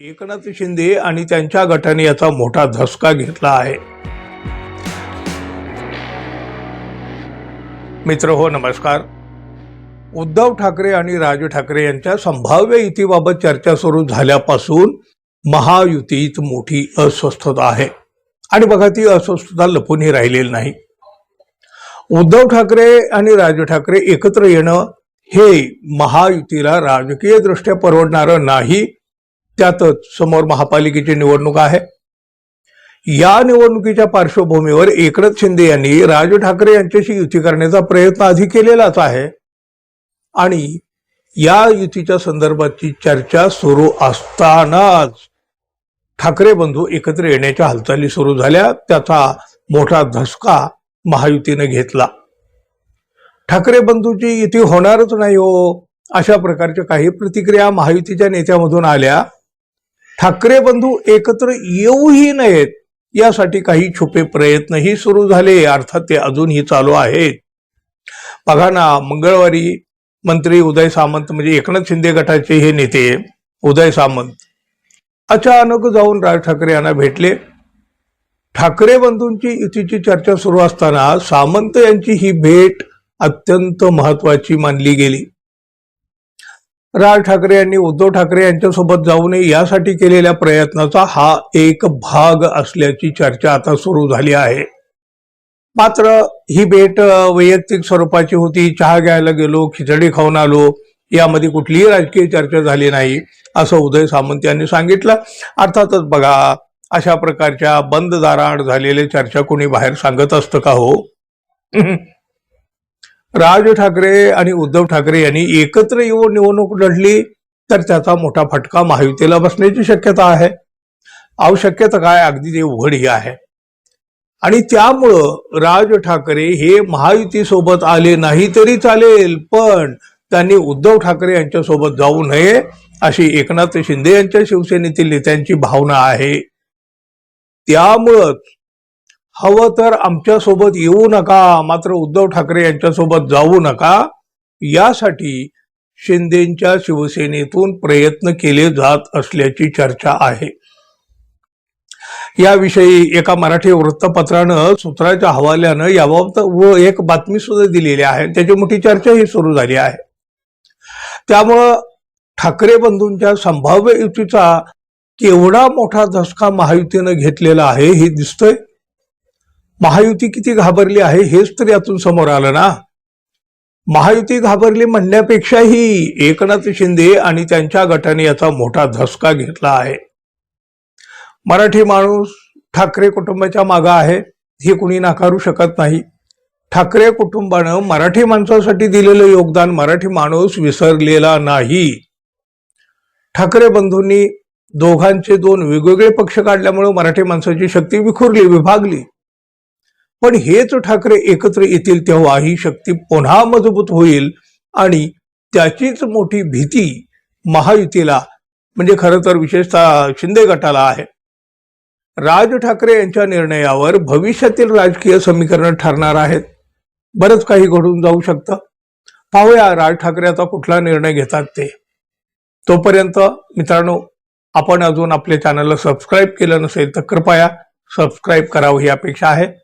एकनाथ शिंदे आणि त्यांच्या गटाने याचा मोठा धसका घेतला आहे. मित्र हो नमस्कार. उद्धव ठाकरे आणि राज ठाकरे यांच्या संभाव्य युतीबाबत चर्चा सुरू झाल्यापासून महायुतीत मोठी अस्वस्थता आहे. आणि बघा ती अस्वस्थता लपूनही राहिलेली नाही. उद्धव ठाकरे आणि राज ठाकरे एकत्र येणं हे महायुतीला राजकीय दृष्ट्या परवडणारं नाही. त्यातच समोर महापालिकेची निवडणूक आहे. या निवडणुकीच्या पार्श्वभूमीवर एकनाथ शिंदे यांनी राज ठाकरे यांच्याशी युती करण्याचा प्रयत्न आधी केलेलाच आहे. आणि या युतीच्या संदर्भाची चर्चा सुरू असतानाच ठाकरे बंधू एकत्र येण्याच्या हालचाली सुरू झाल्या. त्याचा मोठा धसका महायुतीने घेतला. ठाकरे बंधूची युती होणारच नाही हो. अशा प्रकारच्या काही प्रतिक्रिया महायुतीच्या नेत्यामधून आल्या. ठाकरे बंधू एकत्र येऊही नयेत यासाठी काही छुपे प्रयत्नही सुरू झाले अर्थात ते अजूनही चालू आहेत. बघा ना मंगळवारी मंत्री उदय सामंत म्हणजे एकनाथ शिंदे गटाचे हे नेते उदय सामंत अचानक जाऊन राज ठाकरे यांना भेटले. ठाकरे बंधूंची युतीची चर्चा सुरू असताना सामंत यांची ही भेट अत्यंत महत्वाची मानली गेली. राज ठाकरे यांनी उद्धव ठाकरे यांच्यासोबत जाऊ नये यासाठी केलेल्या प्रयत्नाचा हा एक भाग असल्याची चर्चा आता सुरू झाली आहे. मात्र ही भेट वैयक्तिक स्वरूपाची होती. चहा घ्यायला गेलो खिचडी खाऊन आलो यामध्ये कुठलीही राजकीय चर्चा झाली नाही असं उदय सामंत यांनी सांगितलं. अर्थातच बघा अशा प्रकारच्या बंद दाराआड झालेल्या चर्चा कोणी बाहेर सांगत असतं का हो? राज ठाकरे आणि उद्धव ठाकरे यांनी एकत्र येऊन निवडणूक लढली तर त्याचा मोठा फटका महायुतीला बसण्याची शक्यता आहे. आवश्यकता काय? अगदी ते उघडी आहे. आणि त्यामुळं राज ठाकरे हे महायुती सोबत आले नाही तरी चालेल पण त्यांनी उद्धव ठाकरे यांच्यासोबत जाऊ नये अशी एकनाथ शिंदे यांच्या शिवसेनेतील नेत्यांची भावना आहे. त्यामुळंच हवं तर आमच्यासोबत येऊ नका मात्र उद्धव ठाकरे यांच्यासोबत जाऊ नका. यासाठी शिंदेच्या शिवसेनेतून प्रयत्न केले जात असल्याची चर्चा आहे. याविषयी एका मराठी वृत्तपत्रानं सूत्राच्या हवाल्यानं याबाबत व एक बातमी सुद्धा दिलेली आहे. त्याची मोठी चर्चा ही सुरू झाली आहे. त्यामुळं ठाकरे बंधूंच्या संभाव्य युतीचा केवढा मोठा धसका महायुतीनं घेतलेला आहे हे दिसतंय. महायुती किती घाबरली आहे हेच तर यातून समोर आलं ना. महायुती घाबरली म्हणण्यापेक्षाही एकनाथ शिंदे आणि त्यांच्या गटाने याचा मोठा धसका घेतला आहे. मराठी माणूस ठाकरे कुटुंबाच्या मागं आहे हे कुणी नाकारू शकत नाही. ठाकरे कुटुंबानं मराठी माणसासाठी दिलेलं योगदान मराठी माणूस विसरलेला नाही. ठाकरे बंधूंनी दोघांचे दोन वेगवेगळे पक्ष काढल्यामुळे मराठी माणसाची शक्ती विखुरली विभागली. पण हेच ठाकरे एकत्र येतील तेव्हा ही शक्ती पुन्हा मजबूत होईल आणि त्याचीच मोठी भीती महायुतीला म्हणजे खरं तर विशेषतः शिंदे गटाला आहे. राज ठाकरे यांच्या निर्णयावर भविष्यातील राजकीय समीकरण ठरणार आहेत. बरंच काही घडून जाऊ शकतं. पाहूया राज ठाकरे आता कुठला निर्णय घेतात ते. तोपर्यंत मित्रांनो आपण अजून आपल्या चॅनलला सबस्क्राईब केलं नसेल तर कृपया सबस्क्राईब करावं ही अपेक्षा आहे.